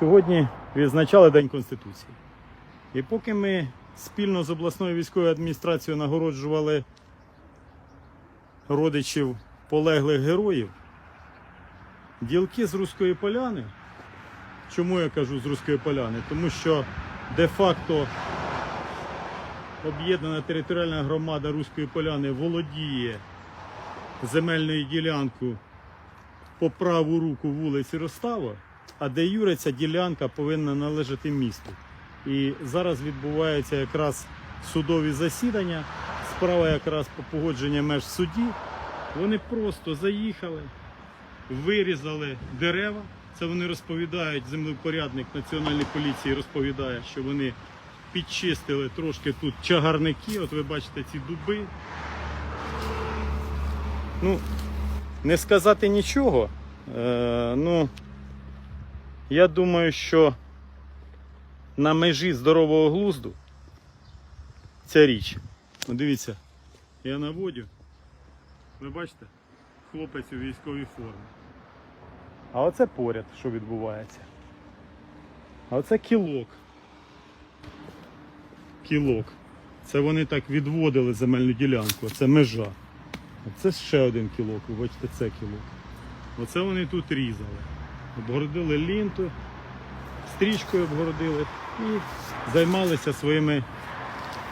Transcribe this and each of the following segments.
Сьогодні відзначали День Конституції. І поки ми спільно з обласною військовою адміністрацією нагороджували родичів полеглих героїв, ділки з Руської поляни. Чому я кажу з Руської поляни? Тому що де-факто об'єднана територіальна громада Руської поляни володіє земельною ділянкою по праву руку вулиці Ростава, а де Юре ця ділянка повинна належати місту. І зараз відбуваються якраз судові засідання, справа якраз по погодженню меж в суді. Вони просто заїхали, вирізали дерева. Це вони розповідають, землепорядник Національної поліції розповідає, що вони підчистили трошки тут чагарники. От ви бачите ці дуби. Ну, не сказати нічого. Е, ну, я думаю, що на межі здорового глузду ця річ. Дивіться, я наводю. Ви бачите? Хлопець у військовій формі. А оце поряд, що відбувається. А оце кілок. Кілок. Це вони так відводили земельну ділянку. Це межа. Це ще один кілок, ви бачите, це кілок. Оце вони тут різали. Обгородили лінту, стрічкою обгородили і займалися своїми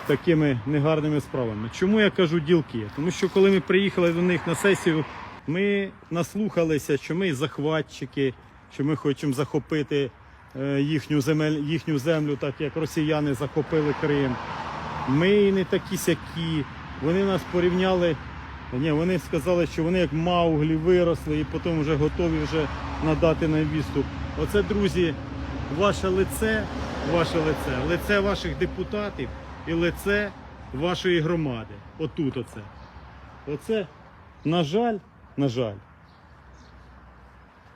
такими негарними справами. Чому я кажу ділки? Тому що коли ми приїхали до них на сесію, ми наслухалися, що ми захватчики, що ми хочемо захопити е, їхню, земель, їхню землю, так як росіяни захопили Крим. Ми не такі сякі. Вони нас порівняли. Ні, вони сказали, що вони як мауглі виросли і потім вже готові вже надати нам відступ. Оце, друзі, ваше лице, ваше лице, лице ваших депутатів і лице вашої громади. Отут оце. Оце, на жаль, на жаль.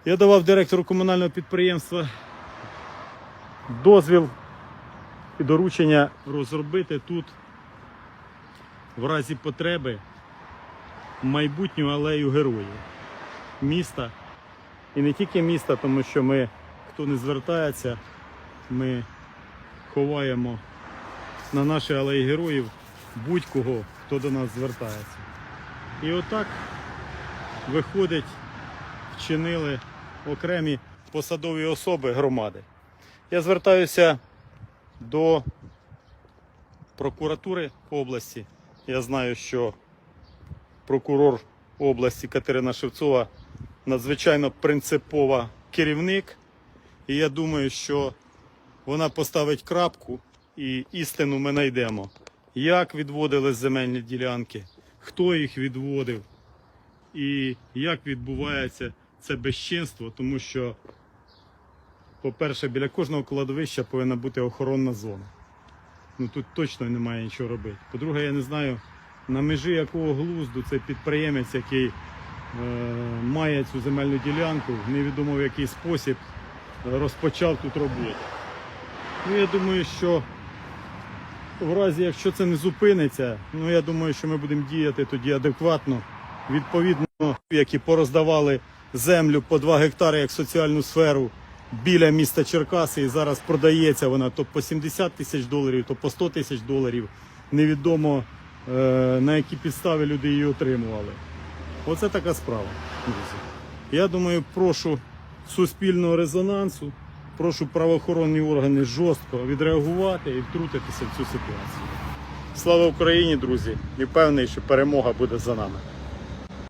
Я давав директору комунального підприємства дозвіл і доручення розробити тут в разі потреби майбутню алею героїв міста. І не тільки міста, тому що ми, хто не звертається, ми ховаємо на наші алеї героїв будь-кого, хто до нас звертається. І отак виходить, вчинили окремі посадові особи громади. Я звертаюся до прокуратури області. Я знаю, що прокурор області Катерина Шевцова надзвичайно принципова керівник. І я думаю, що вона поставить крапку і істину ми знайдемо. Як відводили земельні ділянки, хто їх відводив і як відбувається це безчинство, тому що, по-перше, біля кожного кладовища повинна бути охоронна зона. Ну тут точно немає нічого робити. По-друге, я не знаю, на межі якого глузду цей підприємець, який е, має цю земельну ділянку, невідомо в який спосіб е, розпочав тут роботу. Ну, я думаю, що в разі, якщо це не зупиниться, ну я думаю, що ми будемо діяти тоді адекватно, відповідно, які пороздавали землю по 2 гектари як соціальну сферу біля міста Черкаси, і зараз продається вона то по 70 тисяч доларів, то по 100 тисяч доларів. Невідомо на які підстави люди її отримували. Оце така справа. Я думаю, прошу суспільного резонансу, прошу правоохоронні органи жорстко відреагувати і втрутитися в цю ситуацію. Слава Україні, друзі! І певний, що перемога буде за нами.